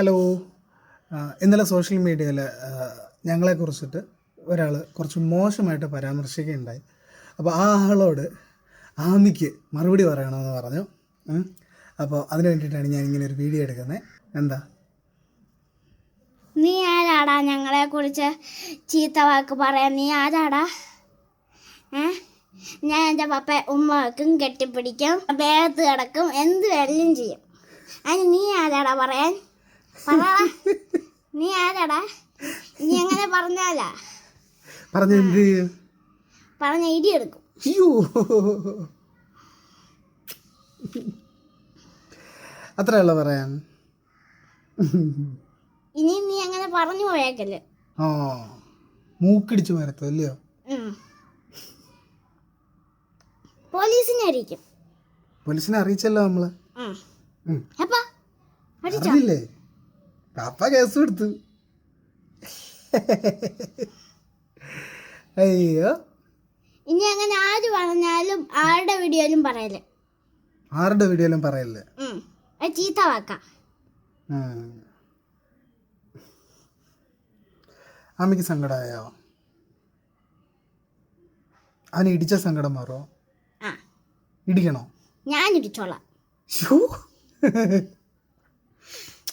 Hello. ഇന്നലെ social മീഡിയയിൽ ഞങ്ങളെ കുറിച്ചിട്ട് ഒരാൾ കുറച്ച് മോശമായിട്ട് പരാമർശിക്കുകയുണ്ടായി. അപ്പോൾ ആ ആളോട് ആമിക്ക് മറുപടി പറയണമെന്ന് പറഞ്ഞു. അപ്പോൾ അതിന് വേണ്ടിയിട്ടാണ് ഞാൻ ഇങ്ങനെ ഒരു വീഡിയോ എടുക്കുന്നത്. എന്താ? നീ ആരാടാ ഞങ്ങളെ കുറിച്ച് ചീത്ത വാക്ക് പറയാൻ? നീ ആരാടാ? ഞാൻ എന്റെ പപ്പ ഉമ്മ വെക്കും കെട്ടിപ്പിടിക്കും വേഗത്ത് കിടക്കും എന്ത് വെള്ളം ചെയ്യും. അതിന് നീ ആരാടാ പറയാൻ? നീ ആരാടാ? നീ അങ്ങനെ പറഞ്ഞാലാ? പറഞ്ഞു എന്ത്? പറഞ്ഞ ഇടി ഇടിയെടുക്കും അയ്യോ. അത്രയുള്ള പറയാൻ? ഇനി നീ അങ്ങനെ പറഞ്ഞു പോയേക്കല്ലേ. ആ. മൂക്കിടിച്ച് മരത്തു അല്ലയോ? പോലീസിനെ അറിയിക്കും. പോലീസിനെ അറിയിച്ചല്ലോ നമ്മൾ. അപ്പാ അറിയില്ലേ പാപ്പ കേസ് കൊടുത്തു. അയ്യോ. ഇനി അങ്ങനെ ആര് പറഞ്ഞാലും ആരുടെ വീഡിയോയിലും പറയല്ലേ ആരുടെ വീഡിയോയിലും പറയല്ലേ. ചീത്ത വാക്ക. അമ്മയ്ക്ക് അമ്മയ്ക്ക് സങ്കടമായോ അവന് ഇടിച്ച സങ്കടം മാറോ? ഇടിക്കണോ? ഞാൻ ഇടിച്ചോളാം.